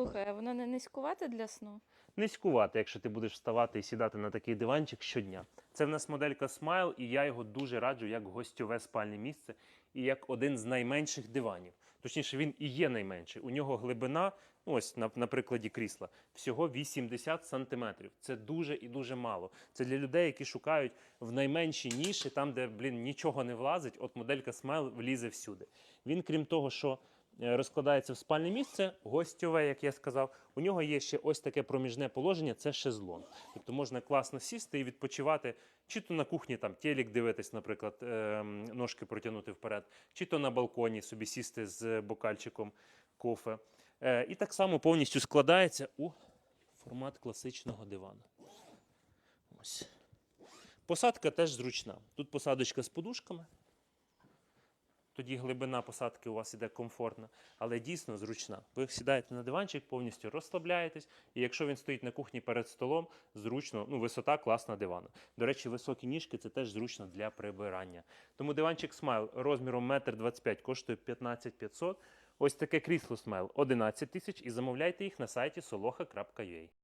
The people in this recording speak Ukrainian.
Слухай, а воно не низькувате для сну? Низькувати, якщо ти будеш вставати і сідати на такий диванчик щодня. Це в нас моделька Smile, і я його дуже раджу як гостьове спальне місце і як один з найменших диванів. Точніше, він і є найменший. У нього глибина, ну, ось на, на прикладі крісла, всього 80 сантиметрів. Це дуже і дуже мало. Це для людей, які шукають в найменшій ніші, там, де блін, нічого не влазить. От моделька Smile влізе всюди. Він, крім того, що розкладається в спальне місце, гостьове, як я сказав. У нього є ще ось таке проміжне положення це шезлонг. Тобто можна класно сісти і відпочивати, чи то на кухні там телек дивитись, наприклад, ем, ножки протягнути вперед, чи то на балконі собі сісти з бокальчиком кофе. Е, І так само повністю складається у формат класичного дивану. Ось. Посадка теж зручна. Тут посадочка з подушками. Тоді глибина посадки у вас іде комфортна, але дійсно зручна. Ви сідаєте на диванчик, повністю розслабляєтесь, і якщо він стоїть на кухні перед столом, зручно, ну, висота класна дивана. До речі, високі ніжки це теж зручно для прибирання. Тому диванчик Smile розміром 1,25 м коштує 15 500. Ось таке крісло Smile 11 тисяч і замовляйте їх на сайті soloha.ua.